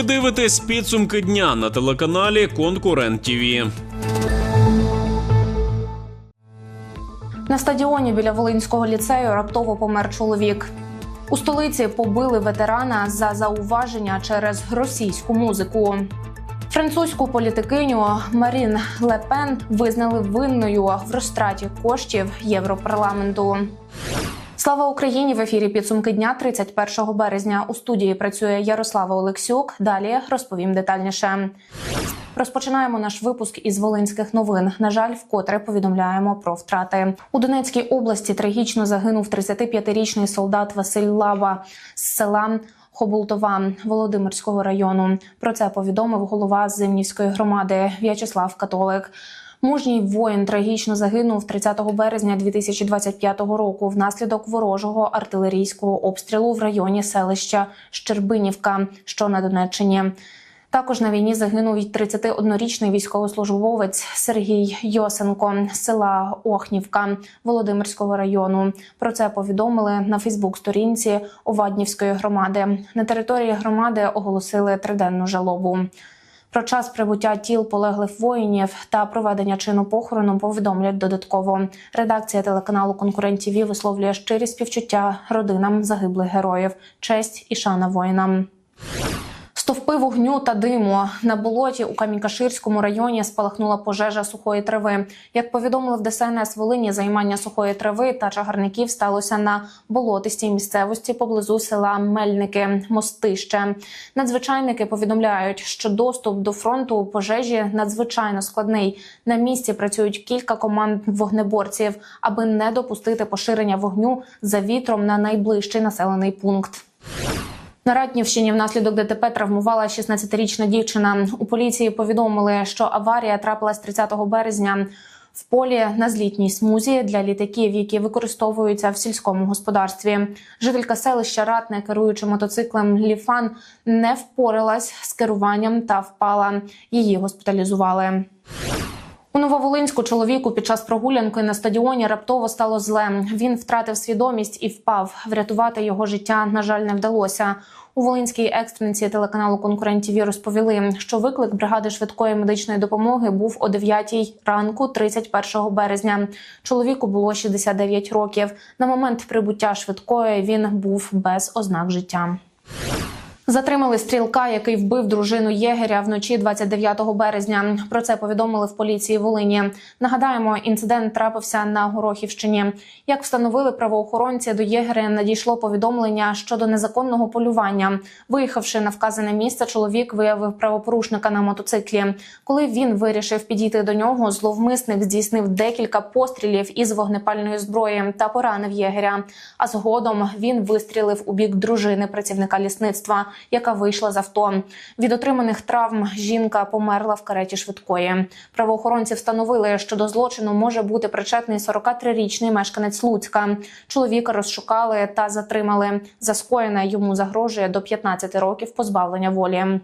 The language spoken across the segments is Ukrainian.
Ви дивитесь підсумки дня на телеканалі Конкурент ТІВІ. На стадіоні біля Волинського ліцею раптово помер чоловік. У столиці побили ветерана за зауваження через російську музику. Французьку політикиню Марін Лепен визнали винною в розтраті коштів Європарламенту. Слава Україні! В ефірі підсумки дня 31 березня. У студії працює Ярослава Олексюк. Далі розповім детальніше. Розпочинаємо наш випуск із волинських новин. На жаль, вкотре повідомляємо про втрати у Донецькій області. Трагічно загинув 35-річний солдат Василь Лава з села. Хобултова Володимирського району про це повідомив голова Зимнівської громади В'ячеслав Католик. Мужній воїн трагічно загинув 30 березня 2025 року внаслідок ворожого артилерійського обстрілу в районі селища Щербинівка, що на Донеччині. Також на війні загинув й 31-річний військовослужбовець Сергій Йосенко з села Охнівка Володимирського району. Про це повідомили на Фейсбук-сторінці Оваднівської громади. На території громади оголосили триденну жалобу. Про час прибуття тіл полеглих воїнів та проведення чину похорону повідомлять додатково. Редакція телеканалу Конкурент ТІВІ висловлює щирі співчуття родинам загиблих героїв, честь і шана воїнам. Стовпи вогню та диму на болоті у Камінькаширському районі спалахнула пожежа сухої трави. Як повідомили в ДСНС Волині, займання сухої трави та чагарників сталося на болотистій місцевості поблизу села Мельники Мостище. Надзвичайники повідомляють, що доступ до фронту у пожежі надзвичайно складний. На місці працюють кілька команд вогнеборців, аби не допустити поширення вогню за вітром на найближчий населений пункт. На Ратнівщині внаслідок ДТП травмувала 16-річна дівчина. У поліції повідомили, що аварія трапилась 30 березня в полі на злітній смузі для літаків, які використовуються в сільському господарстві. Жителька селища Ратне, керуючи мотоциклем Ліфан, не впоралась з керуванням та впала. Її госпіталізували. У Нововолинську чоловіку під час прогулянки на стадіоні раптово стало зле. Він втратив свідомість і впав. Врятувати його життя, на жаль, не вдалося. У Волинській екстренці телеканалу Конкурент ТІВІ розповіли, що виклик бригади швидкої медичної допомоги був о 9 ранку, 31 березня. Чоловіку було 69 років. На момент прибуття швидкої він був без ознак життя. Затримали стрілка, який вбив дружину єгеря вночі 29 березня. Про це повідомили в поліції Волині. Нагадаємо, інцидент трапився на Горохівщині. Як встановили правоохоронці, до єгеря надійшло повідомлення щодо незаконного полювання. Виїхавши на вказане місце, чоловік виявив правопорушника на мотоциклі. Коли він вирішив підійти до нього, зловмисник здійснив декілька пострілів із вогнепальної зброї та поранив єгеря. А згодом він вистрілив у бік дружини працівника лісництва яка вийшла з авто. Від отриманих травм жінка померла в кареті швидкої. Правоохоронці встановили, що до злочину може бути причетний 43-річний мешканець Луцька. Чоловіка розшукали та затримали. За скоєне йому загрожує до 15 років позбавлення волі.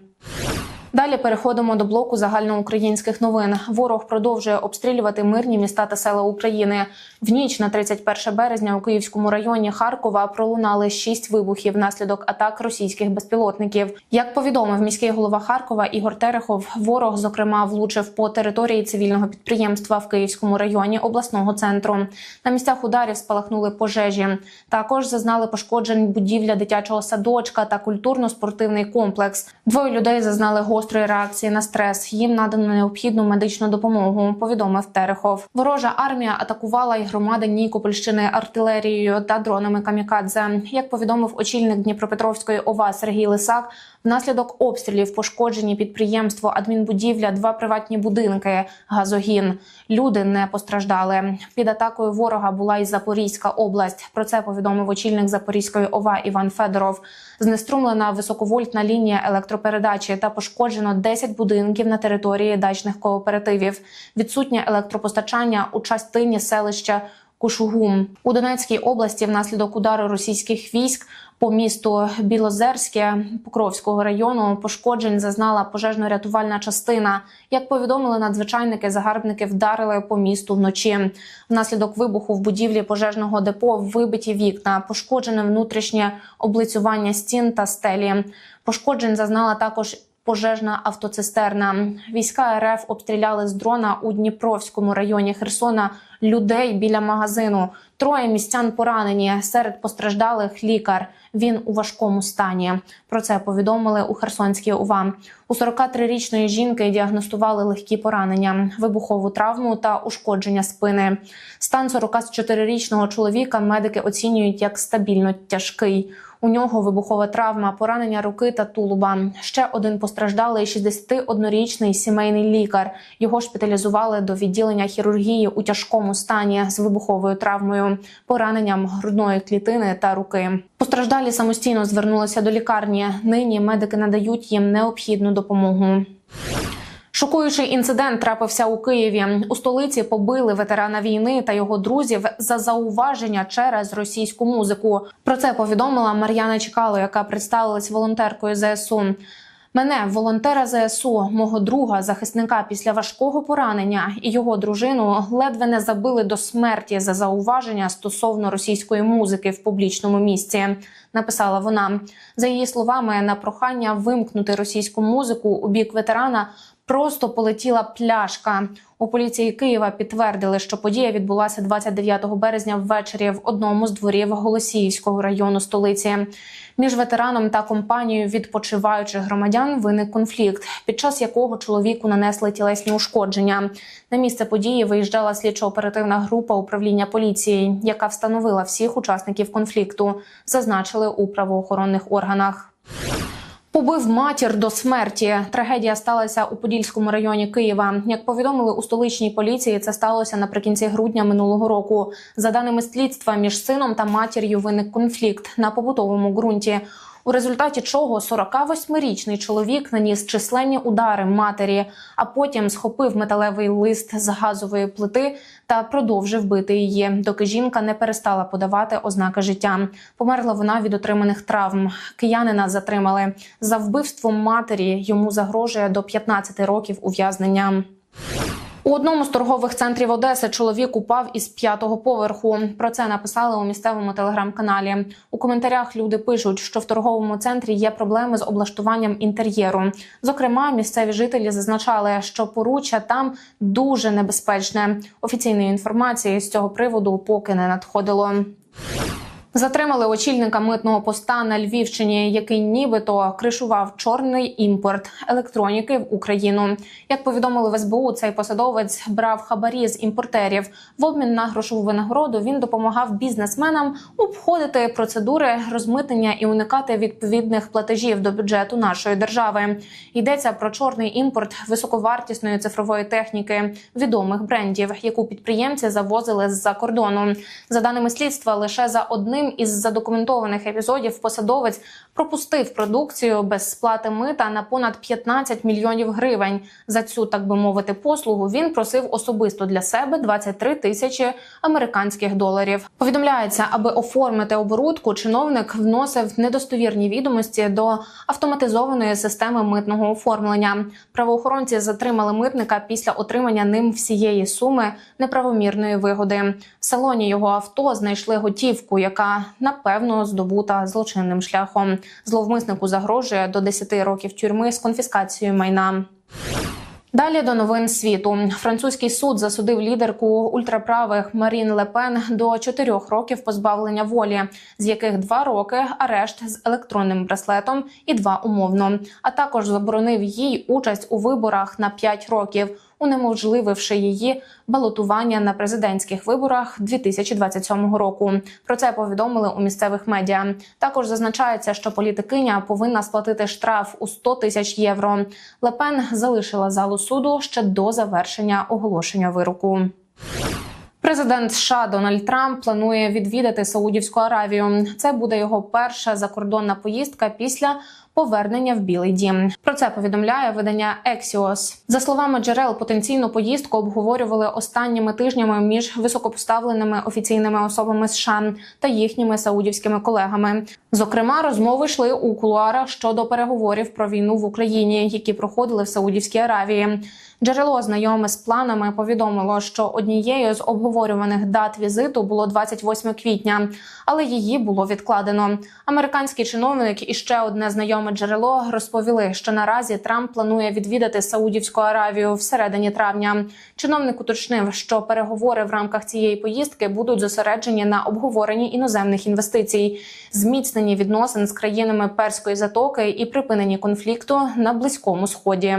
Далі переходимо до блоку загальноукраїнських новин. Ворог продовжує обстрілювати мирні міста та села України. В ніч на 31 березня у Київському районі Харкова пролунали шість вибухів внаслідок атак російських безпілотників. Як повідомив міський голова Харкова Ігор Терехов, ворог зокрема влучив по території цивільного підприємства в Київському районі обласного центру. На місцях ударів спалахнули пожежі. Також зазнали пошкоджень будівля дитячого садочка та культурно-спортивний комплекс. Двоє людей зазнали гострої реакції на стрес. Їм надано необхідну медичну допомогу. Повідомив Терехов. Ворожа армія атакувала й громади Нікопольщини артилерією та дронами камікадзе. Як повідомив очільник Дніпропетровської ОВА Сергій Лисак, внаслідок обстрілів пошкоджені підприємство, адмінбудівля, два приватні будинки, газогін. Люди не постраждали. Під атакою ворога була й Запорізька область. Про це повідомив очільник Запорізької ОВА Іван Федоров. Знеструмлена високовольтна лінія електропередачі та пошкоджено 10 будинків на території дачних кооперативів. Відсутнє електропостачання у частині селища. Кушугум у Донецькій області внаслідок удару російських військ по місту Білозерське Покровського району пошкоджень зазнала пожежно-рятувальна частина. Як повідомили надзвичайники, загарбники вдарили по місту вночі. Внаслідок вибуху в будівлі пожежного депо вибиті вікна, пошкоджене внутрішнє облицювання стін та стелі. Пошкоджень зазнала також пожежна автоцистерна. Війська РФ обстріляли з дрона у Дніпровському районі Херсона людей біля магазину. Троє містян поранені. Серед постраждалих лікар. Він у важкому стані. Про це повідомили у Херсонській ОВА. У 43-річної жінки діагностували легкі поранення, вибухову травму та ушкодження спини. Стан 44-річного чоловіка медики оцінюють як стабільно тяжкий. У нього вибухова травма, поранення руки та тулуба. Ще один постраждалий 61-річний сімейний лікар. Його шпиталізували до відділення хірургії у тяжкому стані з вибуховою травмою, пораненням грудної клітини та руки. Постраждалі самостійно звернулися до лікарні. Нині медики надають їм необхідну допомогу. Шокуючий інцидент трапився у Києві. У столиці побили ветерана війни та його друзів за зауваження через російську музику. Про це повідомила Мар'яна Чекало, яка представилась волонтеркою ЗСУ. Мене, волонтера ЗСУ, мого друга, захисника після важкого поранення і його дружину ледве не забили до смерті за зауваження стосовно російської музики в публічному місці. Написала вона за її словами на прохання вимкнути російську музику у бік ветерана. Просто полетіла пляшка. У поліції Києва підтвердили, що подія відбулася 29 березня ввечері в одному з дворів Голосіївського району столиці. Між ветераном та компанією відпочиваючих громадян виник конфлікт, під час якого чоловіку нанесли тілесні ушкодження. На місце події виїжджала слідчо-оперативна група управління поліції, яка встановила всіх учасників конфлікту, зазначили у правоохоронних органах. Побив матір до смерті. Трагедія сталася у Подільському районі Києва. Як повідомили у столичній поліції, це сталося наприкінці грудня минулого року. За даними слідства, між сином та матір'ю виник конфлікт на побутовому ґрунті. У результаті чого 48-річний чоловік наніс численні удари матері, а потім схопив металевий лист з газової плити та продовжив бити її, доки жінка не перестала подавати ознаки життя. Померла вона від отриманих травм. Киянина затримали за вбивством матері. Йому загрожує до 15 років ув'язнення. У одному з торгових центрів Одеси чоловік упав із п'ятого поверху. Про це написали у місцевому телеграм-каналі. У коментарях люди пишуть, що в торговому центрі є проблеми з облаштуванням інтер'єру. Зокрема, місцеві жителі зазначали, що поруччя там дуже небезпечне. Офіційної інформації з цього приводу поки не надходило. Затримали очільника митного поста на Львівщині, який нібито кришував чорний імпорт електроніки в Україну. Як повідомили в СБУ, цей посадовець брав хабарі з імпортерів. В обмін на грошову винагороду він допомагав бізнесменам обходити процедури розмитнення і уникати відповідних платежів до бюджету нашої держави. Йдеться про чорний імпорт високовартісної цифрової техніки відомих брендів, яку підприємці завозили з-за кордону. За даними слідства, лише за одним із задокументованих епізодів посадовець пропустив продукцію без сплати мита на понад 15 мільйонів гривень. За цю, так би мовити, послугу він просив особисто для себе 23 тисячі американських доларів. Повідомляється, аби оформити оборудку, чиновник вносив недостовірні відомості до автоматизованої системи митного оформлення. Правоохоронці затримали митника після отримання ним всієї суми неправомірної вигоди. В салоні його авто знайшли готівку, яка напевно здобута злочинним шляхом. Зловмиснику загрожує до 10 років тюрми з конфіскацією майна. Далі до новин світу. Французький суд засудив лідерку ультраправих Марін Лепен до 4 років позбавлення волі, з яких 2 роки арешт з електронним браслетом і 2 умовно. А також заборонив їй участь у виборах на 5 років, унеможлививши її балотування на президентських виборах 2027 року. Про це повідомили у місцевих медіа. Також зазначається, що політикиня повинна сплатити штраф у 100 тисяч євро. Лепен залишила залу суду ще до завершення оголошення вироку. Президент США Дональд Трамп планує відвідати Саудівську Аравію. Це буде його перша закордонна поїздка після повернення в Білий Дім. Про це повідомляє видання Axios. За словами джерел, потенційну поїздку обговорювали останніми тижнями між високопоставленими офіційними особами США та їхніми саудівськими колегами. Зокрема, розмови йшли у кулуарах щодо переговорів про війну в Україні, які проходили в Саудівській Аравії. Джерело знайоме з планами повідомило, що однією з обговорюваних дат візиту було 28 квітня, але її було відкладено. Американський чиновник і ще одне знайоме джерело розповіли, що наразі Трамп планує відвідати Саудівську Аравію всередині травня. Чиновник уточнив, що переговори в рамках цієї поїздки будуть зосереджені на обговоренні іноземних інвестицій, зміцненні відносин з країнами Перської затоки і припиненні конфлікту на близькому сході.